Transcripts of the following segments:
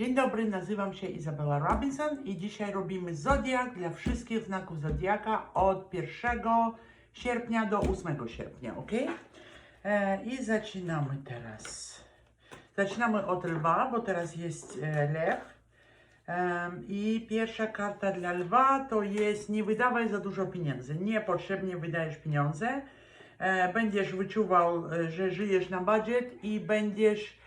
Dzień dobry, nazywam się Izabela Robinson i dzisiaj robimy zodiak dla wszystkich znaków zodiaka od 1 sierpnia do 8 sierpnia, ok? E, I zaczynamy teraz. Zaczynamy od lwa, bo teraz jest e, lew. Em, I pierwsza karta dla lwa to jest nie wydawaj za dużo pieniędzy. Niepotrzebnie wydajesz pieniądze. E, Będziesz wyczuwał, e, że żyjesz na budżet i będziesz, e,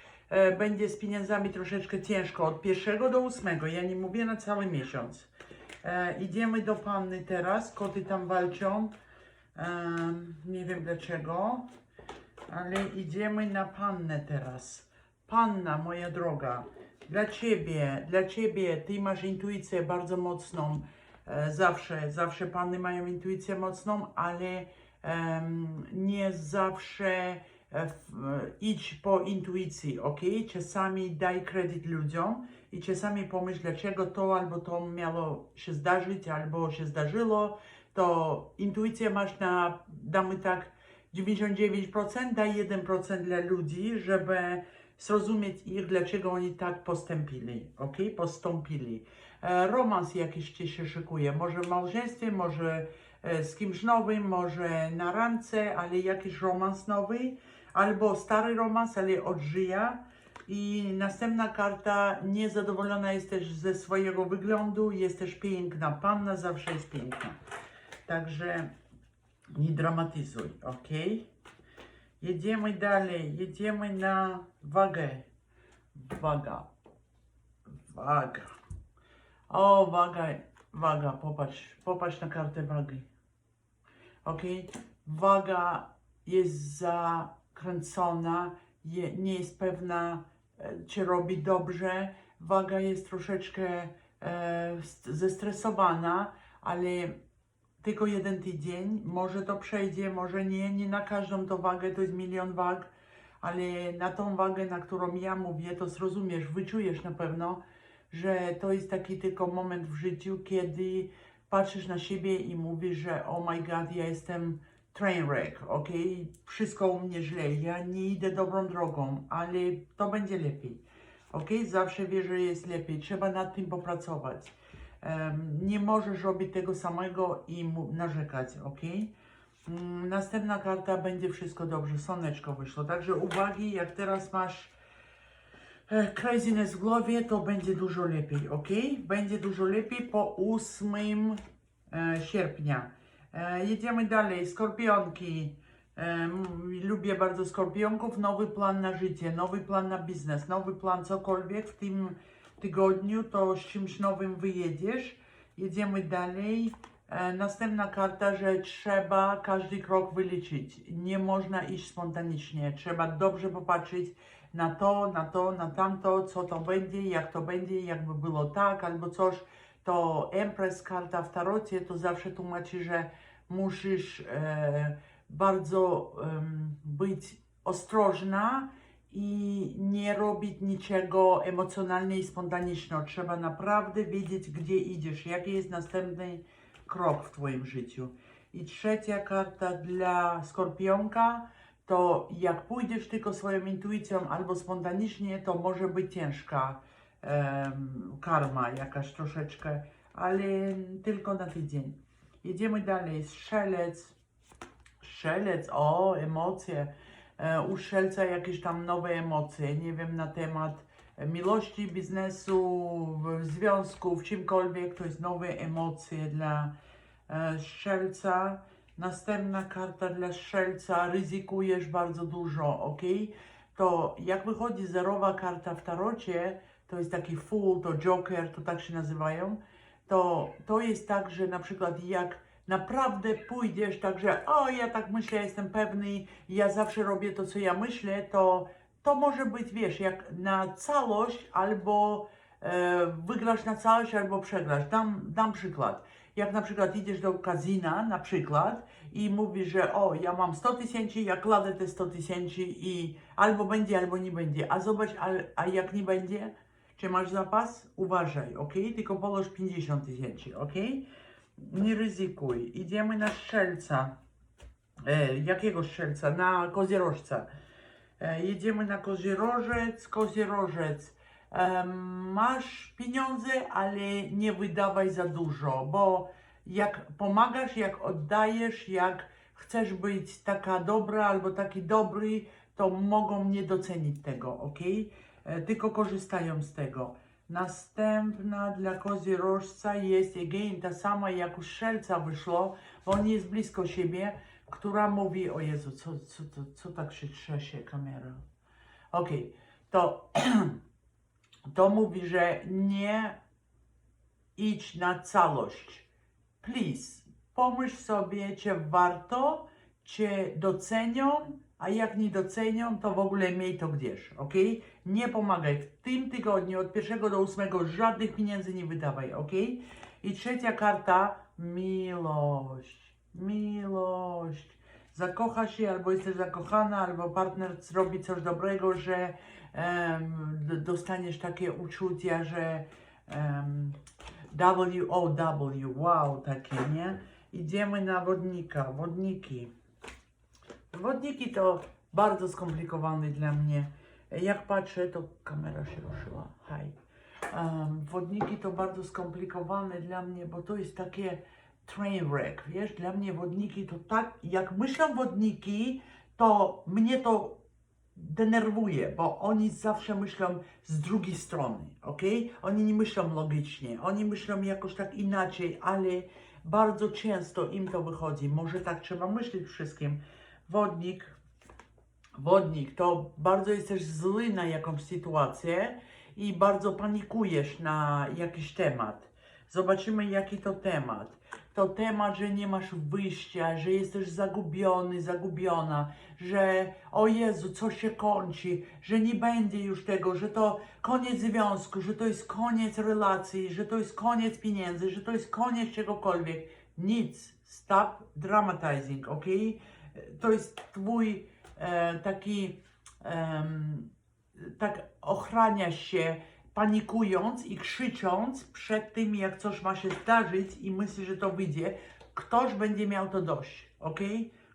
będzie z pieniądzami troszeczkę ciężko od pierwszego do ósmego. Ja nie mówię na cały miesiąc. E, Idziemy do panny teraz. Koty tam walczą. Em, Nie wiem dlaczego, ale idziemy na pannę teraz. Panna, moja droga, dla ciebie, dla ciebie, ty masz intuicję bardzo mocną. E, zawsze, zawsze panny mają intuicję mocną, ale em, nie zawsze e, e, idź po intuicji, ok? Czasami daj kredyt ludziom i czasami pomyśl, dlaczego to albo to miało się zdarzyć, albo się zdarzyło. To intuicję masz na, damy tak, 99%, daj 1% dla ludzi, żeby zrozumieć ich, dlaczego oni tak postąpili, ok? Postąpili. E, romans jakiś ci się szykuje, może w małżeństwie, może e, z kimś nowym, może na randce, ale jakiś romans nowy, albo stary romans, ale odżyja. I następna karta, niezadowolona jesteś ze swojego wyglądu, jesteś piękna, panna zawsze jest piękna. Także nie dramatyzuj, ok? Jedziemy dalej, jedziemy na wagę. Waga. Waga. O, waga, waga, popatrz, popatrz na kartę wagi. Ok? Waga jest zakręcona, je, nie jest pewna, e, czy robi dobrze. Waga jest troszeczkę e, st- zestresowana, ale tylko jeden tydzień, może to przejdzie, może nie, nie na każdą tą wagę, to jest milion wag, ale na tą wagę, na którą ja mówię, to zrozumiesz, wyczujesz na pewno, że to jest taki tylko moment w życiu, kiedy patrzysz na siebie i mówisz, że oh my god, ja jestem train wreck, ok? Wszystko u mnie źle, ja nie idę dobrą drogą, ale to będzie lepiej, ok? Zawsze wiesz, że jest lepiej, trzeba nad tym popracować. Em, nie możesz robić tego samego i narzekać, ok? Mm, Następna karta będzie wszystko dobrze, słoneczko wyszło. Także uwagi, jak teraz masz e, craziness w głowie, to będzie dużo lepiej, ok? Będzie dużo lepiej po 8 e, sierpnia. E, jedziemy dalej, skorpionki. E, lubię bardzo skorpionków. Nowy plan na życie, nowy plan na biznes, nowy plan cokolwiek w tym tygodniu, to z czymś nowym wyjedziesz. Jedziemy dalej. E, następna karta, że trzeba każdy krok wyliczyć. Nie można iść spontanicznie. Trzeba dobrze popatrzeć na to, na to, na tamto, co to będzie, jak to będzie, jakby było tak albo coś. To Empress karta w tarocie to zawsze tłumaczy, że musisz e, bardzo być ostrożna i nie robić niczego emocjonalnie i spontanicznego. Trzeba naprawdę wiedzieć, gdzie idziesz, jaki jest następny krok w Twoim życiu. I trzecia karta dla skorpionka to jak pójdziesz tylko swoją intuicją albo spontanicznie, to może być ciężka karma jakaś troszeczkę, ale tylko na tydzień. Jedziemy dalej. Strzelec. Strzelec, o, emocje. E, u strzelca jakieś tam nowe emocje, nie wiem, na temat miłości, biznesu, w związku, w czymkolwiek, to jest nowe emocje dla e, strzelca. Następna karta dla strzelca, ryzykujesz bardzo dużo, ok? To jak wychodzi zerowa karta w tarocie, to jest taki full, to joker, to tak się nazywają, to to jest tak, że na przykład jak naprawdę pójdziesz tak, że o, ja tak myślę, jestem pewny, ja zawsze robię to, co ja myślę, to to może być, wiesz, jak na całość albo e, wygrasz na całość, albo przegrasz. Dam, dam przykład. Jak na przykład idziesz do kazina, na przykład, i mówisz, że o, ja mam 100 tysięcy, ja kladę te 100 tysięcy i albo będzie, albo nie będzie. A zobacz, a, a jak nie będzie, czy masz zapas? Uważaj, ok? Tylko położ 50 tysięcy, ok? Nie ryzykuj. Idziemy na strzelca. E, jakiego strzelca? Na kozierożca. E, jedziemy na kozierożec. Kozierożec. em, masz pieniądze, ale nie wydawaj za dużo, bo jak pomagasz, jak oddajesz, jak chcesz być taka dobra albo taki dobry, to mogą nie docenić tego, ok? E, Tylko korzystają z tego. Następna dla kozy rożca jest again ta sama jak u strzelca wyszło, bo on jest blisko siebie, która mówi, o Jezu, co, co, co, co tak się trzęsie kamera? Okej, to, to mówi, że nie idź na całość. Please, pomyśl sobie, czy warto, czy docenią, a jak nie docenią, to w ogóle miej to gdzieś, ok? Nie pomagaj. W tym tygodniu od pierwszego do ósmego żadnych pieniędzy nie wydawaj, ok? I trzecia karta, miłość. Miłość. Zakocha się, albo jesteś zakochana, albo partner zrobi coś dobrego, że d- dostaniesz takie uczucia, że em, WOW, wow, takie, nie? Idziemy na wodnika, wodniki. Wodniki to bardzo skomplikowany dla mnie. Jak patrzę, to kamera się ruszyła. Hej. Um, wodniki to bardzo skomplikowane dla mnie, bo to jest takie train wreck, wiesz? Dla mnie wodniki to tak, jak myślą wodniki, to mnie to denerwuje, bo oni zawsze myślą z drugiej strony, ok? Oni nie myślą logicznie, oni myślą jakoś tak inaczej, ale bardzo często im to wychodzi. Może tak trzeba myśleć wszystkim. Wodnik, wodnik, to bardzo jesteś zły na jakąś sytuację i bardzo panikujesz na jakiś temat. Zobaczymy, jaki to temat. To temat, że nie masz wyjścia, że jesteś zagubiony, zagubiona, że o Jezu, co się kończy, że nie będzie już tego, że to koniec związku, że to jest koniec relacji, że to jest koniec pieniędzy, że to jest koniec czegokolwiek. Nic. Stop dramatizing, ok? To jest twój e, taki, em, tak ochraniasz się panikując i krzycząc przed tym, jak coś ma się zdarzyć i myślisz, że to wyjdzie. Ktoś będzie miał to dość, ok?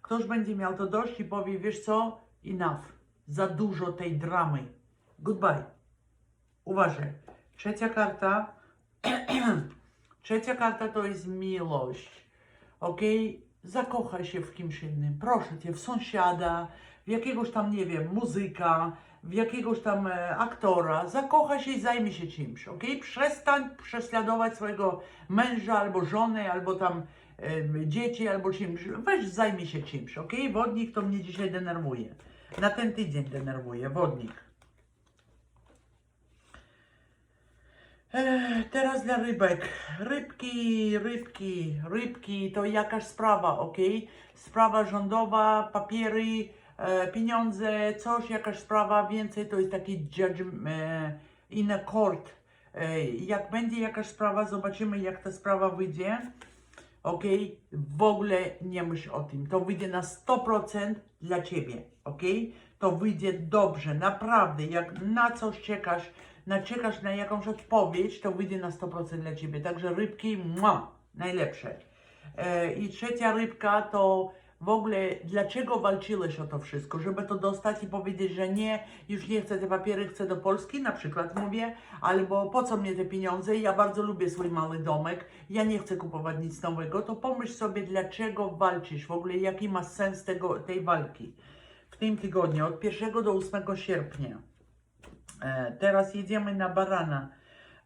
Ktoś będzie miał to dość i powie, wiesz co, enough, za dużo tej dramy. Goodbye. Uważaj. Trzecia karta. Trzecia karta to jest miłość. Ok? Zakochaj się w kimś innym. Proszę cię, w sąsiada, w jakiegoś tam, nie wiem, muzyka, w jakiegoś tam e, aktora. Zakochaj się i zajmij się czymś. Ok? Przestań prześladować swojego męża albo żonę, albo tam e, dzieci, albo czymś. Weź zajmij się czymś. Ok? Wodnik to mnie dzisiaj denerwuje. Na ten tydzień denerwuje. Wodnik. Teraz dla rybek. Rybki, rybki, rybki to jakaś sprawa, ok? Sprawa rządowa, papiery, e, pieniądze, coś, jakaś sprawa, więcej to jest taki judge in a court. E, jak będzie jakaś sprawa, zobaczymy jak ta sprawa wyjdzie. Ok? W ogóle nie myśl o tym. To wyjdzie na 100% dla Ciebie. Ok? To wyjdzie dobrze, naprawdę. Jak na coś czekasz, na czekasz na jakąś odpowiedź, to wyjdzie na 100% dla Ciebie. Także rybki, mua, najlepsze. E, I trzecia rybka to w ogóle dlaczego walczyłeś o to wszystko? Żeby to dostać i powiedzieć, że nie, już nie chcę te papiery, chcę do Polski, na przykład mówię, albo po co mnie te pieniądze, ja bardzo lubię swój mały domek, ja nie chcę kupować nic nowego, to pomyśl sobie, dlaczego walczysz, w ogóle jaki ma sens tego, tej walki. W tym tygodniu, od 1 do 8 sierpnia. E, teraz jedziemy na barana.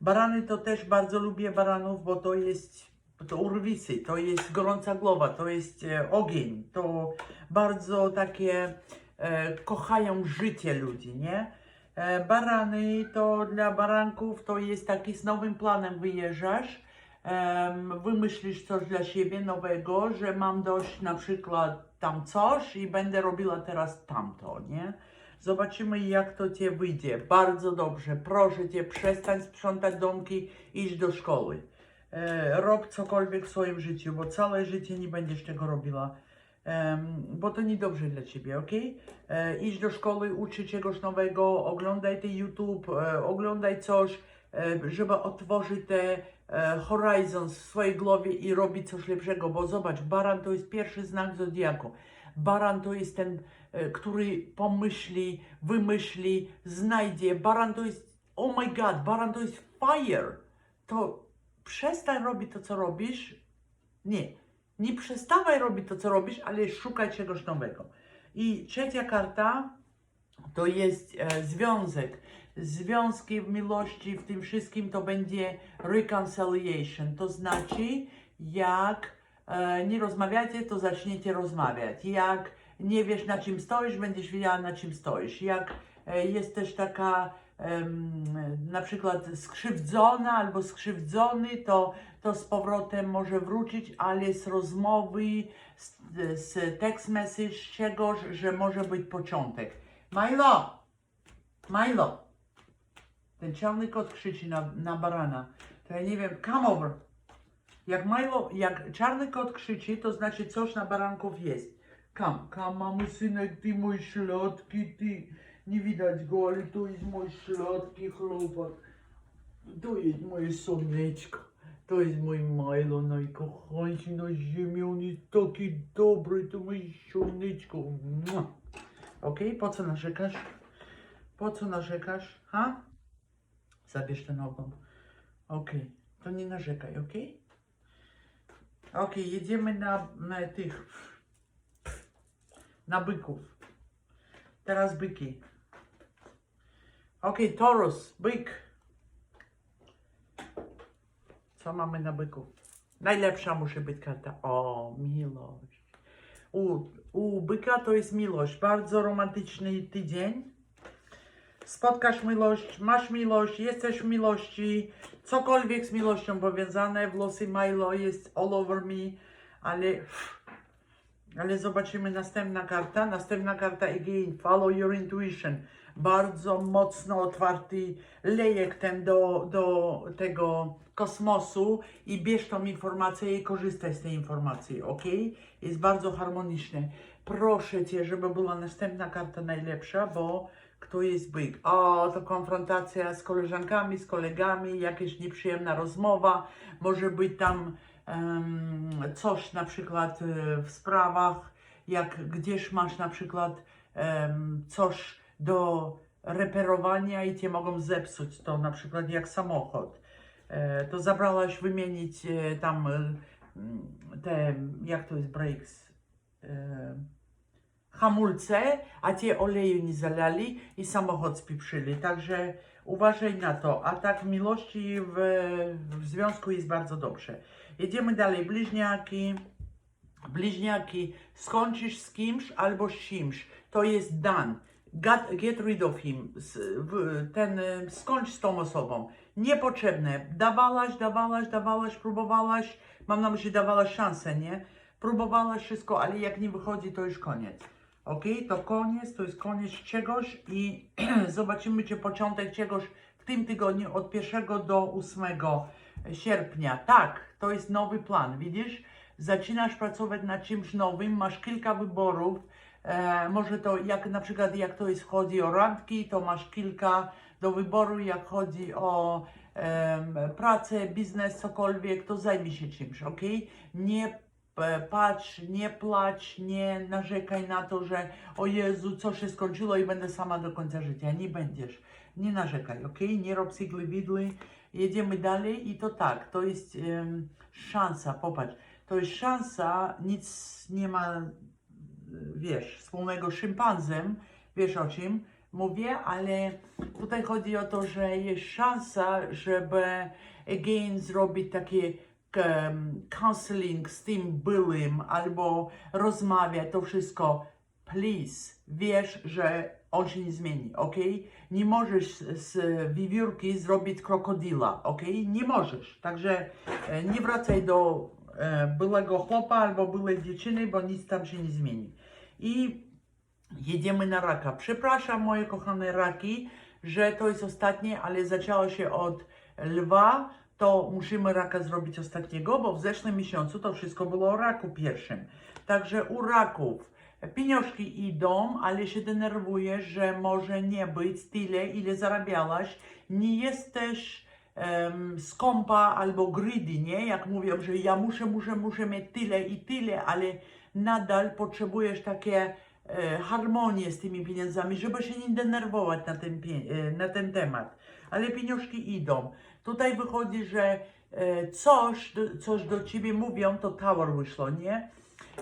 Barany to też bardzo lubię baranów, bo to jest to urwisy, to jest gorąca głowa, to jest e, ogień, to bardzo takie e, kochają życie ludzi, nie? Barany to dla baranków to jest taki z nowym planem wyjeżdżasz, wymyślisz coś dla siebie nowego, że mam dość na przykład tam coś i będę robiła teraz tamto, nie? Zobaczymy, jak to Cię wyjdzie. Bardzo dobrze. Proszę Cię, przestań sprzątać domki, idź do szkoły. E, rob cokolwiek w swoim życiu, bo całe życie nie będziesz tego robiła. Em, bo to niedobrze dla Ciebie, ok? E, idź do szkoły, ucz się czegoś nowego, oglądaj YouTube, e, oglądaj coś, e, żeby otworzyć te e, horizons w swojej głowie i robić coś lepszego, bo zobacz, baran to jest pierwszy znak zodiaku. Baran to jest ten, e, który pomyśli, wymyśli, znajdzie. Baran to jest oh my god, baran to jest fire, to przestań robić to, co robisz. Nie, nie przestawaj robić to, co robisz, ale szukaj czegoś nowego. I trzecia karta to jest e, związek. Związki w miłości, w tym wszystkim to będzie reconciliation. To znaczy, jak nie rozmawiacie, to zaczniecie rozmawiać. Jak nie wiesz na czym stoisz, będziesz wiedziała na czym stoisz. Jak e, jest też taka na przykład skrzywdzona albo skrzywdzony, to, to z powrotem może wrócić, ale z rozmowy, z, z text message, czegoś, że może być początek. Milo! Milo! Ten czarny kot krzyczy na, na barana. To ja nie wiem, come over. Jak Milo, jak czarny kot krzyczy, to znaczy coś na baranków jest. Come, come, mamu synek, ty mój środki, ty. Nie widać go, ale to jest mój środki chłopak. To jest moje słoneczko. To jest mój Milo, najkochańszy na ziemi. On jest taki dobry, to moje słoneczko. Okej, po co narzekasz? Po co narzekasz? Ha? Zabierz ten ogon. Okej, to nie narzekaj, okej? Okej, jedziemy na, na tych. Na byków. Teraz byki. Okej, Taurus, byk. Co mamy na byku? Najlepsza musi być karta. O, miłość. U, u byka to jest miłość. Bardzo romantyczny tydzień. Spotkasz miłość, masz miłość, jesteś w miłości. Cokolwiek z miłością powiązane. W losy Milo jest all over me. Ale, ale zobaczymy następna karta. Następna karta again. Follow your intuition. Bardzo mocno otwarty lejek ten do, do tego kosmosu i bierz tą informację i korzystaj z tej informacji, ok? Jest bardzo harmoniczne. Proszę Cię, żeby była następna karta najlepsza, bo kto jest byk? O, to konfrontacja z koleżankami, z kolegami, jakaś nieprzyjemna rozmowa, może być tam em, coś na przykład e, w sprawach, jak gdzieś masz na przykład em, coś do reperowania i Cię mogą zepsuć, to na przykład jak samochód. E, to zabrałaś wymienić e, tam te, jak to jest, brakes, hamulce, a Cię oleju nie zalali i samochód spieprzyli. Także uważaj na to. A tak miłości w, w związku jest bardzo dobrze. Jedziemy dalej. Bliźniaki. Bliźniaki. Skończysz z kimś albo z kimś. To jest done. Get, get rid of him. Ten, skończ z tą osobą. Niepotrzebne. Dawałaś, dawałaś, dawałaś, próbowałaś. Mam na myśli, dawałaś szansę, nie? Próbowałaś wszystko, ale jak nie wychodzi, to już koniec. Ok? To koniec, to jest koniec czegoś i zobaczymy, czy początek czegoś w tym tygodniu od 1 do 8 sierpnia. Tak, to jest nowy plan, widzisz? Zaczynasz pracować nad czymś nowym, masz kilka wyborów. E, może to jak na przykład jak to jest chodzi o randki, to masz kilka do wyboru, jak chodzi o em, pracę, biznes, cokolwiek, to zajmij się czymś, ok? Nie e, patrz, nie placz, nie narzekaj na to, że o Jezu, co się skończyło i będę sama do końca życia. Nie będziesz. Nie narzekaj, ok? Nie rob sigly widły. Jedziemy dalej i to tak, to jest em, szansa, popatrz, to jest szansa, nic nie ma wiesz, wspólnego z szympanzem, wiesz o czym mówię, ale tutaj chodzi o to, że jest szansa, żeby again zrobić takie um, counseling z tym byłym albo rozmawiać, to wszystko. Please, wiesz, że on się nie zmieni, ok? Nie możesz z, z wiewiórki zrobić krokodyla, ok? Nie możesz. Także e, nie wracaj do e, byłego chłopa albo byłej dziewczyny, bo nic tam się nie zmieni. I jedziemy na raka. Przepraszam, moje kochane raki, że to jest ostatnie, ale zaczęło się od lwa. To musimy raka zrobić ostatniego, bo w zeszłym miesiącu to wszystko było o raku pierwszym. Także u raków pieniążki idą, ale się denerwujesz, że może nie być tyle, ile zarabiałaś. Nie jesteś em, skąpa albo greedy, nie? Jak mówią, że ja muszę, muszę, muszę mieć tyle i tyle, ale nadal potrzebujesz takie e, z tymi pieniądzami, żeby się nie denerwować na ten, e, na ten temat. Ale pieniążki idą. Tutaj wychodzi, że e, coś, coś do ciebie mówią, to tower wyszło, nie?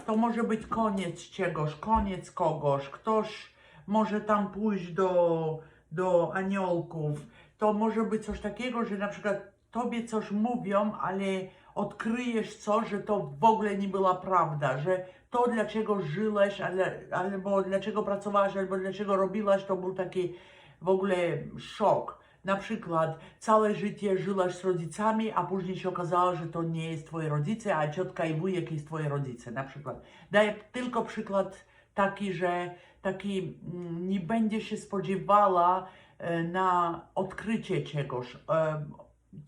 To może być koniec czegoś, koniec kogoś, ktoś może tam pójść do, do aniołków. To może być coś takiego, że na przykład tobie coś mówią, ale odkryjesz coś, że to w ogóle nie była prawda, że to dlaczego żyłeś, ale, albo dlaczego pracowałaś, albo dlaczego robiłaś, to był taki w ogóle szok. Na przykład całe życie żyłaś z rodzicami, a później się okazało, że to nie jest twoje rodzice, a ciotka i wujek jest twoje rodzice, na przykład. Daję tylko przykład taki, że taki mm, nie będzie się spodziewała e, na odkrycie czegoś. E,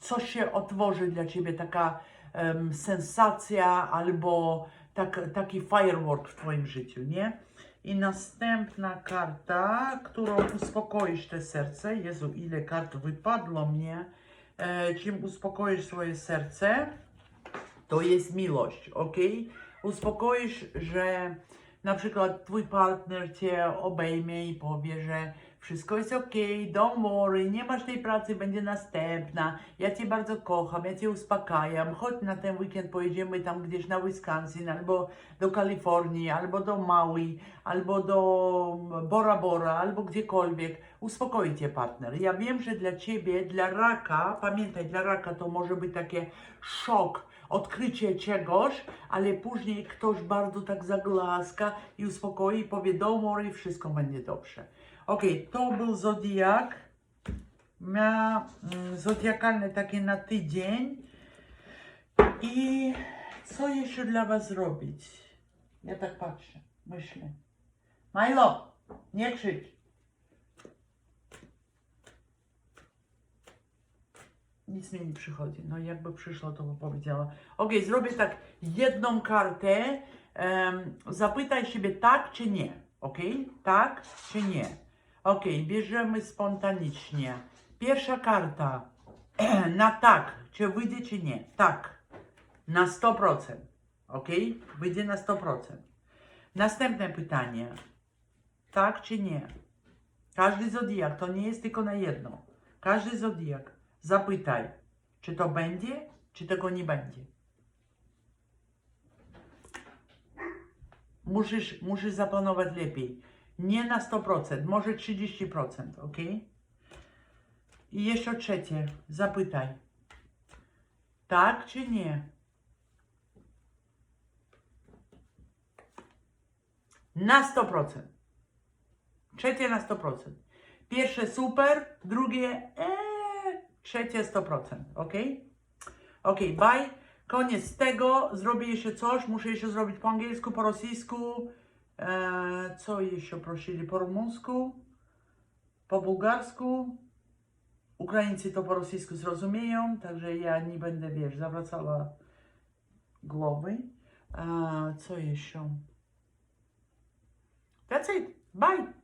coś się otworzy dla ciebie, taka sensacja albo tak, taki firework w twoim życiu, nie? I następna karta, którą uspokoisz te serce. Jezu, ile kart wypadło mnie. E, czym uspokoisz swoje serce, to jest miłość, ok? Uspokoisz, że na przykład twój partner cię obejmie i powie, że wszystko jest ok, don't worry, nie masz tej pracy, będzie następna, ja cię bardzo kocham, ja cię uspokajam, chodź na ten weekend pojedziemy tam gdzieś na Wisconsin, albo do Kalifornii, albo do Maui, albo do Bora Bora, albo gdziekolwiek. Uspokoi cię partner. Ja wiem, że dla ciebie, dla raka, pamiętaj, dla raka to może być takie szok, odkrycie czegoś, ale później ktoś bardzo tak zagłaska i uspokoi i powie don't worry, wszystko będzie dobrze. Ok, to był Zodiak. Miała mm, zodiakalne takie na tydzień. I co jeszcze dla Was zrobić? Ja tak patrzę, myślę. Milo, nie krzycz. Nic mi nie przychodzi. No jakby przyszło, to by powiedziała. Ok, zrobię tak jedną kartę. em, zapytaj siebie tak czy nie. Ok? Tak czy nie. Ok, bierzemy spontanicznie. Pierwsza karta. Na tak. Czy wyjdzie czy nie? Tak. Na 100%. Ok? Wyjdzie na 100%. Następne pytanie. Tak czy nie? Każdy zodiak to nie jest tylko na jedno. Każdy zodiak. Zapytaj, czy to będzie, czy tego nie będzie. Musisz, musisz zaplanować lepiej. Nie na 100%, może 30%, ok? I jeszcze trzecie. Zapytaj. Tak czy nie? Na 100%. Trzecie na 100%. Pierwsze super, drugie eee, trzecie 100%. Ok? Ok, bye. Koniec tego. Zrobię jeszcze coś. Muszę jeszcze zrobić po angielsku, po rosyjsku. Eee, co jeszcze prosili? Po rumuńsku, po bułgarsku. Ukraińcy to po rosyjsku zrozumieją, także ja nie będę, wiesz, zawracała głowy. Eee, co jeszcze? That's it. Bye.